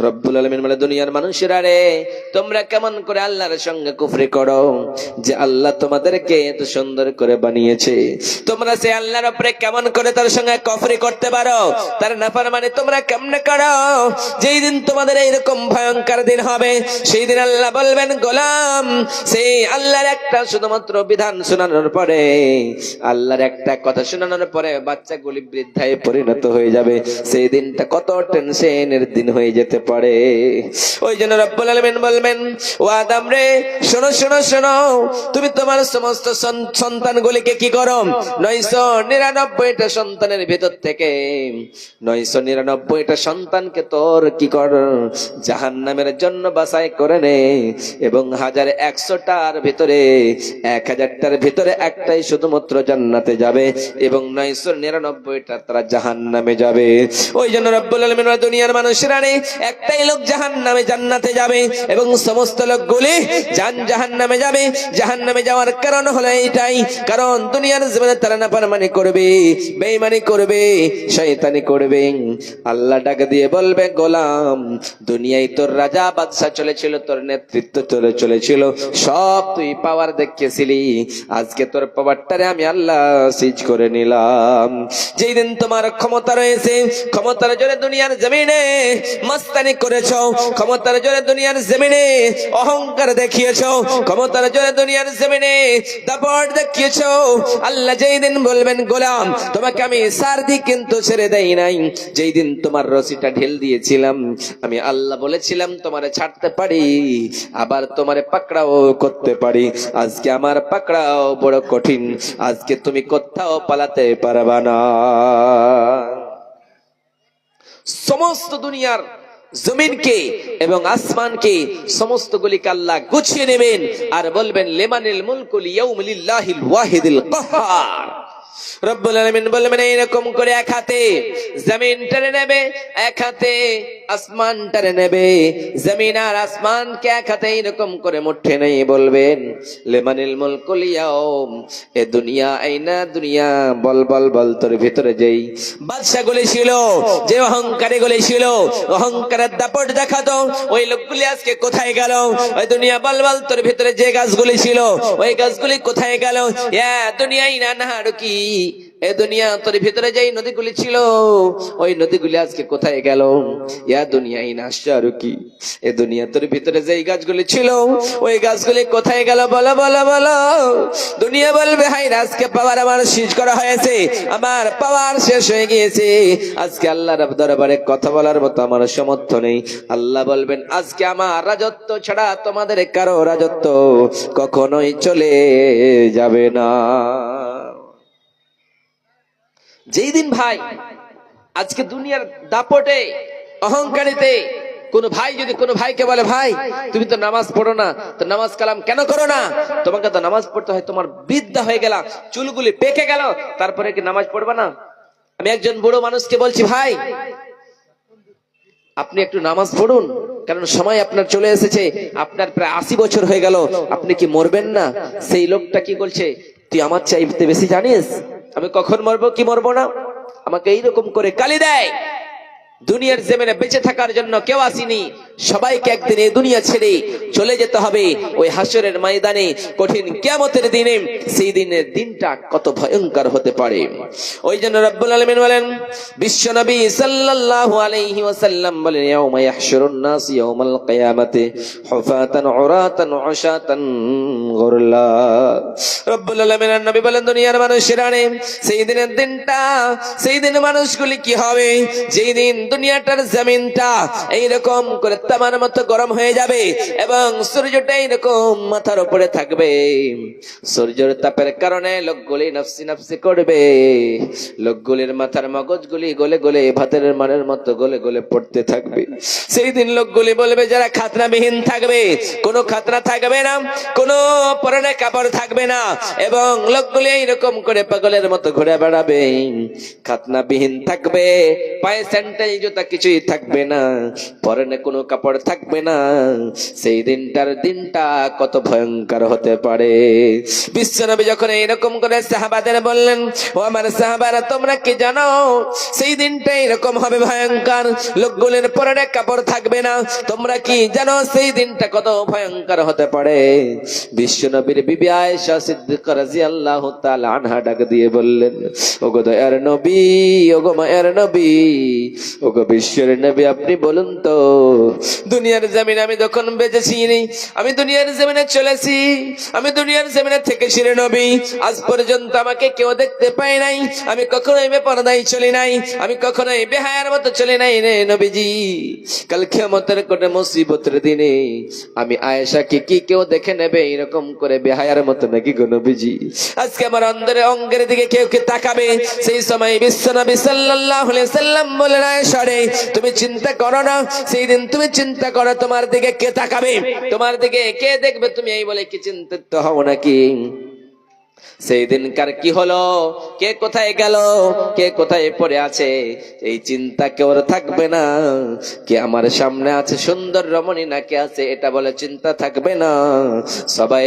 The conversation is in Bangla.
রব্বুল আলমিন বলে, দুনিয়ার মানুষেরা রে, তোমরা কেমন করে আল্লাহর সঙ্গে কুফরি করো? যে আল্লাহ তোমাদেরকে এত সুন্দর করে বানিয়েছে। তোমরা সে আল্লাহর উপরে কেমন করে তার সঙ্গে কফরি করতে পারো? তার নাফার মানে তোমরা কেমনে করো? যেই দিন তোমাদের এইরকম ভয়ঙ্কর দিন হবে, সেই দিন আল্লাহ বলবেন, গোলাম, সেই আল্লাহর একটা শুধুমাত্র বিধান শোনানোর পরে, আল্লাহর একটা কথা শোনানোর পরে বাচ্চাগুলি বৃদ্ধায় পরিণত হয়ে যাবে। সেই দিনটা কত টেনশনের দিন হয়ে যেতে পারে। ওই জন্য রব্বুল আলামিন বলবেন ও আদম রে, শোনো শোনো শোনো, তুমি তোমার সমস্ত সন- সন্তানগুলিকে কি করো? নয়শো নিরানব্বইটা সন্তানের ভেতর থেকে নয়শো নিরানব্বইটা সন্তানকে তোর কি কর? জাহান নামের জন্য বাছাই করে নে এবং হাজার একশোটার ভিতরে, এক হাজারটার ভিতরে একটাই শুধুমাত্র জান্নাতে যাবে এবং নয়শো নিরানব্বইটা তারা জাহান নামে যাবে। ওই জন্য রব্বুল আলমিন দুনিয়ার মানুষেরা নেই একটাই লোক জাহান নামে জান্নাতে যাবে এবং সমস্ত লোকগুলি জান জাহান নামে যাবে। জাহান নামে যাওয়ার কারণ হলো এইটাই, কারণ দুনিয়ার জীবনে তারা না পারমানি করবে বেইমানি করবে, শয়তানি করবে। আল্লাহ ডাকে দিয়ে বলবে, গোলাম, দুনিয়ায় তোর রাজা বাদশাহ চলেছিল, তোর নেতৃত্ব চলে চলেছিল, সব তুই পাওয়ার দেখেছিলি আজকে তোর পাওয়ারটারে আমি আল্লাহ সিজ করে নিলাম। যেই দিন তোমার ক্ষমতা রয়েছে, ক্ষমতার জোরে দুনিয়ার জমিনে মস্তানি করেছ, ক্ষমতার জোরে দুনিয়ার জমিনে অহংকার দেখিয়েছো, ক্ষমতার জোরে দুনিয়ার জমিনে দাপট দেখিয়েছো। আল্লাহ যেই দিন বলবেন, গোলাম, তোমাকে আমি সারদি কিন্তু ছেড়ে দেই নাই। যেই দিন তোমার রশিটা ঢেল দিয়েছিলাম, আমি আল্লাহ বলেছিলাম তোমারে ছাড়তে পারি, আবার তোমারে পাকড়াও করতে পারি। আজকে আমার পাকড়াও বড় কঠিন, আজকে তুমি কোথাও পালাতে পারবা না। সমস্ত দুনিয়ার জমিনকে এবং আসমানকে সমস্ত গুলিকে আল্লাহ গুছিয়ে নেবেন আর বলবেন লেমানিল মুলকুল ইয়াউমিল্লাহিল ওয়াহিদুল কাহ্হার রব্বুল বলবেন এইরকম করে এক হাতে নেবে, এক হাতে নেবে। জমিন আর এক হাতে এইরকম করে মুঠে নেই বলবেন। লেমানিল এ দুনিয়া দুনিয়া, বল বল বল, তোর ভিতরে যেই বাদশা গুলি ছিল, যে অহংকারে গুলি ছিল, অহংকারের দাপট দেখাতো, ওই লোকগুলি আজকে কোথায় গেল? ওই দুনিয়া, বল বল, তোর ভিতরে যে গাছগুলি ছিল, ওই গাছগুলি কোথায় গেল? ইয়া দুনিয়াই না না কি দুনিয়া তোর ভিতরে যেই নদীগুলি ছিল, ওই নদীগুলি আজকে কোথায় গেল? ইয়া আর কি? এ দুনিয়া তোর ভিতরে যেই গাছগুলি ছিল, ওই গাছগুলি কোথায় গেল বলো বলো বলো? দুনিয়া বলবে হাই আজকে পাওয়ার আমার সিজ করা হয়েছে, আমার পাওয়ার শেষ হয়ে গিয়েছে। আজকে আল্লাহ রব দরবারে কথা বলার মতো আমার সমর্থ নেই। আল্লাহ বলবেন, আজকে আমার রাজত্ব ছাড়া তোমাদের কারও রাজত্ব কখনোই চলে যাবে না। যেই দিন ভাই আজকে দুনিয়ার দাপটে, অহংকারিতে কোন ভাই যদি কোন ভাইকে বলে, ভাই, তুমি তো নামাজ পড়ো না, তো নামাজ কালাম কেন করো না? তোমাকে তো নামাজ পড়তে হয়, তোমার বিদ্যা হয়ে গেল, চুলগুলি পেকে গেল, তারপরে কি নামাজ পড়বে না? আমি একজন বুড়ো মানুষকে বলছি, ভাই, আপনি একটু নামাজ পড়ুন, কারণ সময় আপনার চলে এসেছে, আপনার প্রায় আশি বছর হয়ে গেল, আপনি কি মরবেন না? সেই লোকটা কি বলছে, তুই আমার চাইতে বেশি জানিস? আমি কখন মরবো, কি মরবো না? আমাকে এইরকম করে কালি দেয়। দুনিয়ার জেমেনে বেঁচে থাকার জন্য কেউ আসেনি। সবাইকে একদিন এই দুনিয়া ছেড়ে চলে যেতে হবে। ওই হাসরের ময়দানে কঠিন কিয়ামতের দিনে সেই দিনের দিনটা কত ভয়ঙ্কর হতে পারে। ওই জন্য রব্বুল আলামিন বলেন, বিশ্ব নবী সাল্লাল্লাহু আলাইহি ওয়াসাল্লাম বলেন, ইয়াউমা ইয়াহশুরুন নাস ইয়াউমাল কিয়ামাতি, হুফাতান, উরাতান, উশাতান, গুরলা। রব্বুল আলামিনের নবী বলেন, দুনিয়ার মানুষেরা রে সেই দিনের দিনটা সেই দিন মানুষগুলি কি হবে? যেই দিন দুনিয়াটার জমিনটা এইরকম করে তামার মতো গরম হয়ে যাবে এবং সূর্যটা এইরকম মাথার উপরে থাকবে। সূর্যের তাপের কারণে লোকগুলি নফসি নফসি করবে। লোকগুলির মাথার মগজগুলি গলে গলে ভাতের মানের মতো গলে গলে পড়তে থাকবে। সেই দিন লোকগুলি বলবে, যারা খাতনাবিহীন থাকবে, কোনো খাতনা থাকবে না, কোনো পরনে কাপড় থাকবে না এবং লোকগুলি এইরকম করে পাগলের মতো ঘুরে বেড়াবে। খাতনাবিহীন থাকবে, পায়ে স্যান্ডেল জুতা কিছুই থাকবে না, পরনে কোনো কাপড় কাপড় থাকবে না, সেই দিনটার দিনটা কত ভয়ঙ্কর হতে পারে। বিশ্বনবী যখন এইরকম করে সাহাবাদের বললেন, ও আমার সাহাবারা, তোমরা কি জানো? সেই দিনটা এরকম হবে ভয়ঙ্কর। লোকগুলোর পরে কাপড় থাকবে না। তোমরা কি জানো সেই দিনটা কত ভয়ঙ্কর হতে পারে? বিশ্বনবীর বিবি আয়েশা সিদ্দিকা রাদিয়াল্লাহু তাআলা আনহা ডাক দিয়ে বললেন, ওগো দয়ার নবী, ওগো মায়ের নবী, ওগো বিশ্বের নবী, আপনি বলুন তো দুনিয়ার জমিনে আমি যখন বেঁচেছি আমি দুনিয়ার জমিনে চলেছি, আমি দুনিয়ার জমিনে থেকে ছিঁড়ে নবী। আজ পর্যন্ত আমাকে কেউ দেখতে পায় নাই, আমি কখনোই বেপরদায় চলি নাই, আমি কখনোই বেহায়ার মতো চলি নাই রে নবীজি। কাল ক্ষমতের কোটে মুসিবতের দিনে আমি আয়েশাকে কি কেউ দেখে নেবে এরকম করে বেহায়ার মতো নাকি গো নবীজি? আজকে আমার অন্দরে অঙ্গের দিকে কেউ কে তাকাবে? সেই সময় বিশ্বনবী সাল্লাল্লাহু আলাইহি সাল্লাম বলেন, আয়েশা রে, তুমি চিন্তা করো না, সেই দিন তুমি চিন্তা করো, তোমার দিকে কে তাকাবে? তোমার দিকে কে দেখবে? তুমি এই বলে কি চিন্তিত হও নাকি? সেই দিনকার কি হলো? কে কোথায় গেল? কে কোথায় পড়ে আছে? এই চিন্তা কেউ থাকবে না? কে আমার সামনে আছে? সুন্দর রমণী না কে আছে? এটা বলে চিন্তা থাকবে না? সবাই